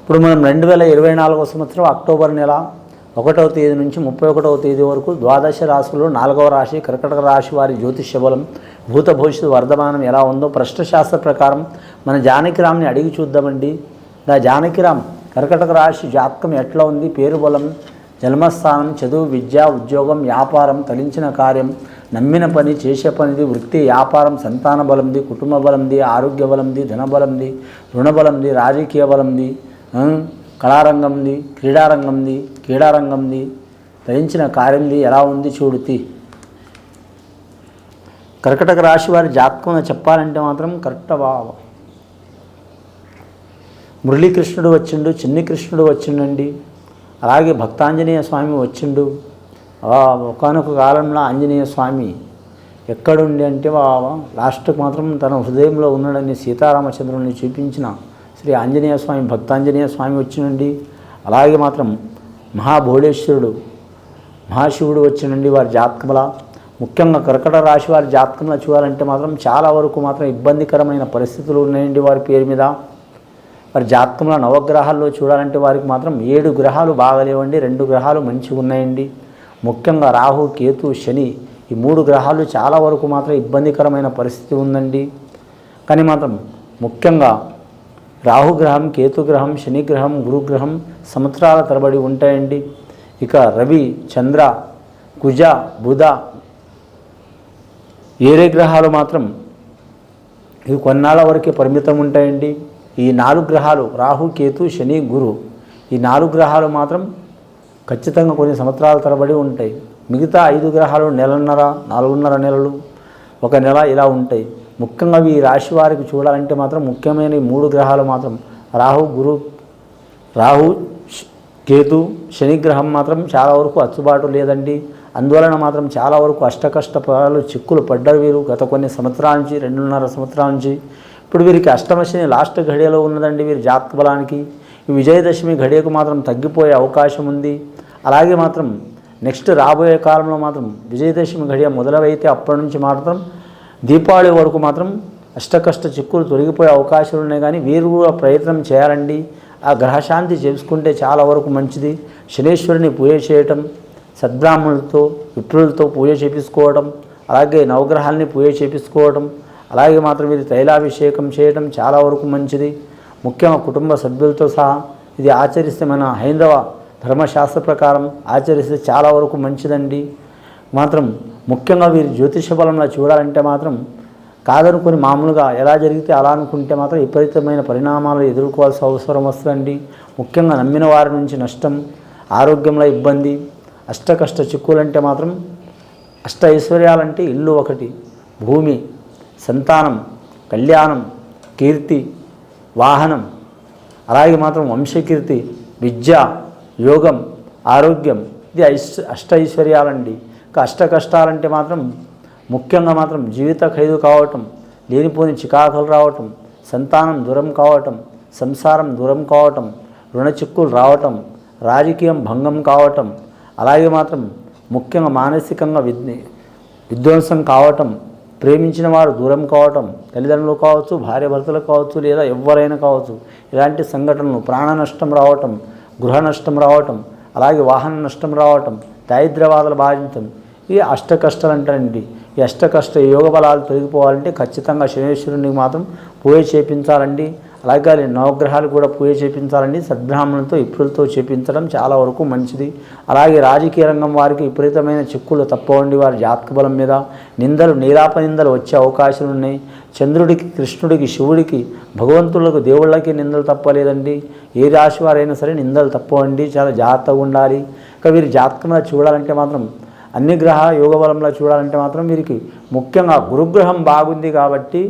ఇప్పుడు మనం రెండు వేల ఇరవై నాలుగవ సంవత్సరం అక్టోబర్ నెల ఒకటవ తేదీ నుంచి ముప్పై ఒకటవ తేదీ వరకు ద్వాదశ రాశులు నాలుగవ రాశి కర్కటక రాశి వారి జ్యోతిష్య బలం భూత భవిష్యత్తు వర్ధమానం ఎలా ఉందో ప్రశ్నశాస్త్ర ప్రకారం మన జానకిరామ్ని అడిగి చూద్దామండి. నా జానకిరామ్ కర్కటక రాశి జాతకం ఎట్లా ఉంది? పేరు బలం జన్మస్థానం చదువు విద్య ఉద్యోగం వ్యాపారం తలించిన కార్యం నమ్మిన పని చేసే పనిది వృత్తి వ్యాపారం సంతాన బలంది కుటుంబ బలంది ఆరోగ్య బలంది ధన బలంది రుణ బలంది రాజకీయ బలంది కళారంగంది క్రీడారంగంది క్రీడారంగంది. ధరించిన కార్యంది ఎలా ఉంది చూడుతి కర్కటక రాశి వారి జాతకం చెప్పాలంటే మాత్రం కరెక్ట్ భావ మురళీకృష్ణుడు వచ్చిండు చిన్ని కృష్ణుడు వచ్చిండండి. అలాగే భక్తాంజనేయ స్వామి వచ్చిండు. ఒకనొక కాలంలో ఆంజనేయ స్వామి ఎక్కడుండి అంటే లాస్ట్కి మాత్రం తన హృదయంలో ఉన్నాడని సీతారామచంద్రుని చూపించిన. శ్రీ ఆంజనేయ స్వామి భక్తాంజనేయ స్వామి వచ్చినండి. అలాగే మాత్రం మహాభోళేశ్వరుడు మహాశివుడు వచ్చినండి వారి జాతకముల. ముఖ్యంగా కర్కట రాశి వారి జాతకంలో చూడాలంటే మాత్రం చాలా వరకు మాత్రం ఇబ్బందికరమైన పరిస్థితులు ఉన్నాయండి వారి పేరు మీద. వారి జాతకంలో నవగ్రహాల్లో చూడాలంటే వారికి మాత్రం ఏడు గ్రహాలు బాగలేవండి రెండు గ్రహాలు మంచిగా ఉన్నాయండి. ముఖ్యంగా రాహు కేతు శని ఈ మూడు గ్రహాలు చాలా వరకు మాత్రం ఇబ్బందికరమైన పరిస్థితి ఉందండి. కానీ మాత్రం ముఖ్యంగా రాహుగ్రహం కేతుగ్రహం శనిగ్రహం గురుగ్రహం సంవత్సరాల తరబడి ఉంటాయండి. ఇక రవి చంద్ర కుజ బుధ ఏరే గ్రహాలు మాత్రం ఇవి కొన్నాళ్ళ వరకే పరిమితం ఉంటాయండి. ఈ నాలుగు గ్రహాలు రాహు కేతు శని గురు ఈ నాలుగు గ్రహాలు మాత్రం ఖచ్చితంగా కొన్ని సంవత్సరాల తరబడి ఉంటాయి. మిగతా ఐదు గ్రహాలు నెలన్నర నాలుగున్నర నెలలు ఒక నెల ఇలా ఉంటాయి. ముఖ్యంగా ఈ రాశి వారికి చూడాలంటే మాత్రం ముఖ్యమైన ఈ మూడు గ్రహాలు మాత్రం రాహు గురు రాహు కేతు శనిగ్రహం మాత్రం చాలా వరకు అచ్చుబాటు లేదండి. అందువలన మాత్రం చాలా వరకు అష్టకష్టపాలు చిక్కులు పడ్డారు వీరు గత కొన్ని సంవత్సరాల నుంచి రెండున్నర సంవత్సరాల నుంచి. ఇప్పుడు వీరికి అష్టమ శని లాస్ట్ ఘడియలో ఉన్నదండి వీరి జాతక బలానికి. విజయదశమి ఘడియకు మాత్రం తగ్గిపోయే అవకాశం ఉంది. అలాగే మాత్రం నెక్స్ట్ రాబోయే కాలంలో మాత్రం విజయదశమి ఘడియ మొదలవైతే అప్పటి నుంచి మాత్రం దీపావళి వరకు మాత్రం అష్టకష్ట చిక్కులు తొలగిపోయే అవకాశాలు ఉన్నాయి కానీ వీరు కూడా ప్రయత్నం చేయాలండి. ఆ గ్రహశాంతి చేసుకుంటే చాలా వరకు మంచిది. శనేశ్వరుని పూజ చేయటం సద్బ్రాహ్మణులతో విప్రులతో పూజ చేపించుకోవడం అలాగే నవగ్రహాలని పూజ చేపించుకోవడం అలాగే మాత్రం ఇది తైలాభిషేకం చేయడం చాలా వరకు మంచిది. ముఖ్యంగా కుటుంబ సభ్యులతో సహా ఇది ఆచరిస్తే మన హైందవ ధర్మశాస్త్ర ప్రకారం ఆచరిస్తే చాలా వరకు మంచిదండి. మాత్రం ముఖ్యంగా వీరి జ్యోతిష బలంలో చూడాలంటే మాత్రం కాదనుకుని మామూలుగా ఎలా జరిగితే అలా అనుకుంటే మాత్రం విపరీతమైన పరిణామాలు ఎదుర్కోవాల్సిన అవసరం వస్తుందండి. ముఖ్యంగా నమ్మిన వారి నుంచి నష్టం ఆరోగ్యంలో ఇబ్బంది అష్టకష్ట చిక్కులంటే మాత్రం అష్ట ఐశ్వర్యాలంటే ఇల్లు ఒకటి. భూమి సంతానం కళ్యాణం కీర్తి వాహనం. అలాగే మాత్రం వంశకీర్తి విద్య యోగం ఆరోగ్యం. ఇది ఐశ్ అష్ట ఐశ్వర్యాలండి. కష్ట కష్టాలంటే మాత్రం ముఖ్యంగా మాత్రం జీవిత ఖైదు కావటం లేనిపోని చికాకులు రావటం సంతానం దూరం కావటం సంసారం దూరం కావటం రుణ చిక్కులు రావటం రాజకీయం భంగం కావటం అలాగే మాత్రం ముఖ్యంగా మానసికంగా విద్ని విధ్వంసం కావటం ప్రేమించిన వారు దూరం కావటం తల్లిదండ్రులు కావచ్చు భార్య భర్తలు కావచ్చు లేదా ఎవరైనా కావచ్చు ఇలాంటి సంఘటనలు ప్రాణ నష్టం రావటం గృహ నష్టం రావటం అలాగే వాహన నష్టం రావటం దారిద్ర్యవాదాలు బాధించడం ఈ అష్ట కష్టాలు అంటారండి ఈ అష్ట కష్ట యోగ బలాలు తొలగిపోవాలంటే ఖచ్చితంగా శనేశ్వరునికి మాత్రం పూజ చేపించాలండి. అలాగే నవగ్రహాలు కూడా పూజ చేపించాలండి సద్బ్రాహ్మణులతో ఇప్పులతో చేపించడం చాలా వరకు మంచిది. అలాగే రాజకీయ రంగం వారికి విపరీతమైన చిక్కులు తప్పవండి. వారి జాతక బలం మీద నిందలు నీలాప నిందలు వచ్చే అవకాశాలు ఉన్నాయి. చంద్రుడికి కృష్ణుడికి శివుడికి భగవంతులకు దేవుళ్ళకి నిందలు తప్పలేదండి. ఏ రాశి వారైనా సరే నిందలు తప్పవండి. చాలా జాగ్రత్తగా ఉండాలి. ఇక వీరి జాతకంలో చూడాలంటే మాత్రం అన్ని గ్రహ యోగ బలంలో చూడాలంటే మాత్రం వీరికి ముఖ్యంగా గురుగ్రహం బాగుంది కాబట్టి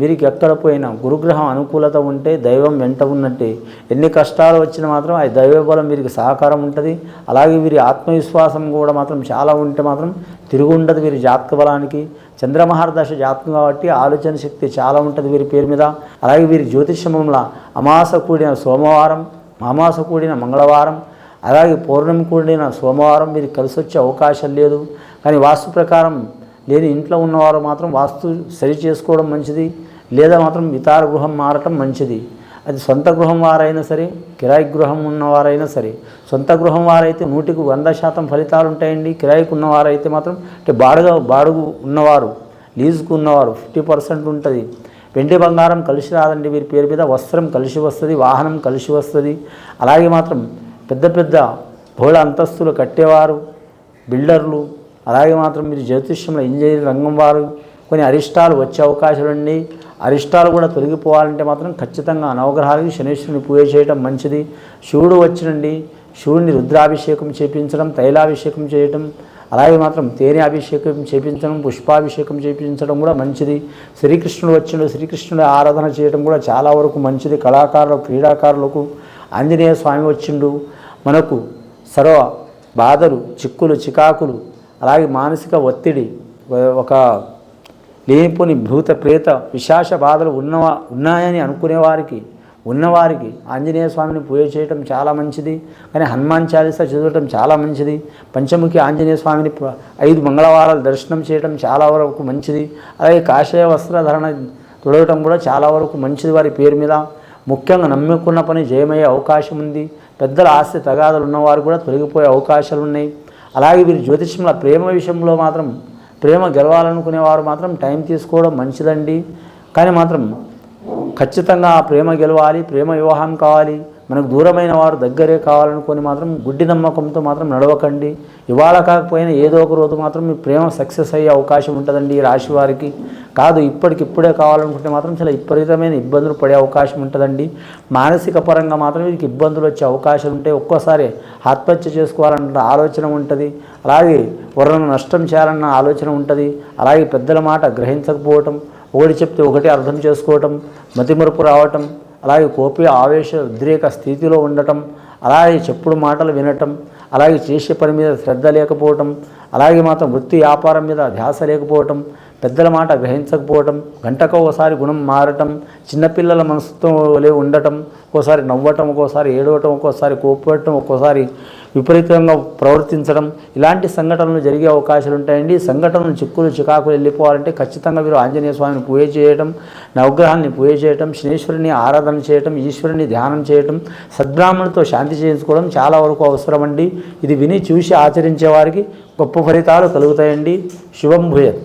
వీరికి ఎక్కడ పోయినా గురుగ్రహం అనుకూలత ఉంటే దైవం వెంట ఉన్నట్టే. ఎన్ని కష్టాలు వచ్చినా మాత్రం ఆ దైవ బలం వీరికి సహకారం ఉంటుంది. అలాగే వీరి ఆత్మవిశ్వాసం కూడా మాత్రం చాలా ఉంటే మాత్రం తిరుగు ఉండదు వీరి జాతక బలానికి. చంద్రమహారదశ జాతకం కాబట్టి ఆలోచన శక్తి చాలా ఉంటుంది వీరి పేరు మీద. అలాగే వీరి జ్యోతిషమంలో అమాస కూడిన సోమవారం అమాస కూడిన మంగళవారం అలాగే పౌర్ణమి కూడిన సోమవారం వీరికి కలిసి వచ్చే అవకాశం లేదు. కానీ వాస్తు ప్రకారం లేని ఇంట్లో ఉన్నవారు మాత్రం వాస్తు సరి చేసుకోవడం మంచిది. లేదా మాత్రం ఇతర గృహం మారటం మంచిది. అది సొంత గృహం వారైనా సరే కిరాయి గృహం ఉన్నవారైనా సరే సొంత గృహం వారైతే నూటికి వంద శాతం ఫలితాలు ఉంటాయండి. కిరాయికి ఉన్నవారైతే మాత్రం అంటే బాడుగ బాడుగు ఉన్నవారు లీజుకు ఉన్నవారు ఫిఫ్టీ పర్సెంట్ ఉంటుంది. వెండి బంగారం కలిసి రాదండి వీరి పేరు మీద. వస్త్రం కలిసి వస్తుంది వాహనం కలిసి వస్తుంది. అలాగే మాత్రం పెద్ద పెద్ద బహుళ అంతస్తులు కట్టేవారు బిల్డర్లు. అలాగే మాత్రం మీరు జ్యోతిష్యంలో ఇంజనీరింగ్ రంగం వారు కొన్ని అరిష్టాలు వచ్చే అవకాశాలు ఉన్నాయి అరిష్టాలు కూడా తొలగిపోవాలంటే మాత్రం ఖచ్చితంగా నవగ్రహాలకి శనీశ్వరుని పూజ చేయడం మంచిది. శివుడు వచ్చినండి శివుడిని రుద్రాభిషేకం చేపించడం తైలాభిషేకం చేయటం అలాగే మాత్రం తేనె అభిషేకం చేపించడం పుష్పాభిషేకం చేపించడం కూడా మంచిది. శ్రీకృష్ణుడు వచ్చిండు శ్రీకృష్ణుడి ఆరాధన చేయడం కూడా చాలా వరకు మంచిది. కళాకారులు క్రీడాకారులకు ఆంజనేయ స్వామి వచ్చిండు. మనకు సర్వ బాధలు చిక్కులు చికాకులు అలాగే మానసిక ఒత్తిడి ఒక లేనిపోని భూత ప్రేత విశాష బాధలు ఉన్నవా ఉన్నాయని అనుకునేవారికి ఉన్నవారికి ఆంజనేయ స్వామిని పూజ చేయటం చాలా మంచిది కానీ హనుమాన్ చాలీస చదవటం చాలా మంచిది పంచముఖి ఆంజనేయ స్వామిని ఐదు మంగళవారాలు దర్శనం చేయటం చాలా వరకు మంచిది అలాగే కాషాయ వస్త్రధారణ తొడగటం కూడా చాలా వరకు మంచిది వారి పేరు మీద. ముఖ్యంగా నమ్ముకున్న పని జయమయ్యే అవకాశం ఉంది పెద్దల ఆస్తి తగాదులు ఉన్నవారు కూడా తొలగిపోయే అవకాశాలు ఉన్నాయి అలాగే వీరి జ్యోతిష్యంలో ప్రేమ విషయంలో మాత్రం ప్రేమ గెలవాలనుకునేవారు మాత్రం టైం తీసుకోవడం మంచిదండి. కానీ మాత్రం ఖచ్చితంగా ఆ ప్రేమ గెలవాలి ప్రేమ వివాహం కావాలి. మనకు దూరమైన వారు దగ్గరే కావాలనుకొని మాత్రం గుడ్డి నమ్మకంతో మాత్రం నడవకండి. ఇవాళ కాకపోయినా ఏదో ఒక రోజు మాత్రం మీ ప్రేమ సక్సెస్ అయ్యే అవకాశం ఉంటుందండి ఈ రాశి వారికి. కాదు ఇప్పటికిప్పుడే కావాలనుకుంటే మాత్రం చాలా విపరీతమైన ఇబ్బందులు పడే అవకాశం ఉంటుందండి. మానసిక పరంగా మాత్రం వీరికి ఇబ్బందులు వచ్చే అవకాశం ఉంటే ఒక్కోసారి ఆత్మహత్య చేసుకోవాలన్న ఆలోచన ఉంటుంది. అలాగే ఎవరైనా నష్టం చేయాలన్న ఆలోచన ఉంటుంది. అలాగే పెద్దల మాట గ్రహించకపోవటం ఒకటి చెప్తే ఒకటి అర్థం చేసుకోవటం మతిమరుపు రావటం అలాగే కోపి ఆవేశ ఉద్రేక స్థితిలో ఉండటం అలాగే చెప్పుడు మాటలు వినటం అలాగే చేసే పని మీద శ్రద్ధ లేకపోవటం అలాగే మాత్రం వృత్తి వ్యాపారం మీద ధ్యాస లేకపోవటం పెద్దల మాట గ్రహించకపోవటం గంటకు ఒకసారి గుణం మారటం చిన్నపిల్లల మనసుతో వలె ఉండటం ఒక్కోసారి నవ్వటం ఒక్కోసారి ఏడవటం ఒక్కోసారి కోపడటం ఒక్కోసారి విపరీతంగా ప్రవర్తించడం ఇలాంటి సంఘటనలు జరిగే అవకాశాలు ఉంటాయండి. సంఘటనలు చిక్కులు చికాకులు వెళ్ళిపోవాలంటే ఖచ్చితంగా మీరు ఆంజనేయ స్వామిని పూజ చేయటం నవగ్రహాన్ని పూజ చేయటం శనీశ్వరుని ఆరాధన చేయటం ఈశ్వరుని ధ్యానం చేయటం సద్బ్రాహ్మణులతో శాంతి చేయించుకోవడం చాలా వరకు అవసరం అండి ఇది విని చూసి ఆచరించే వారికి గొప్ప ఫలితాలు కలుగుతాయండి. శుభం భూయత్.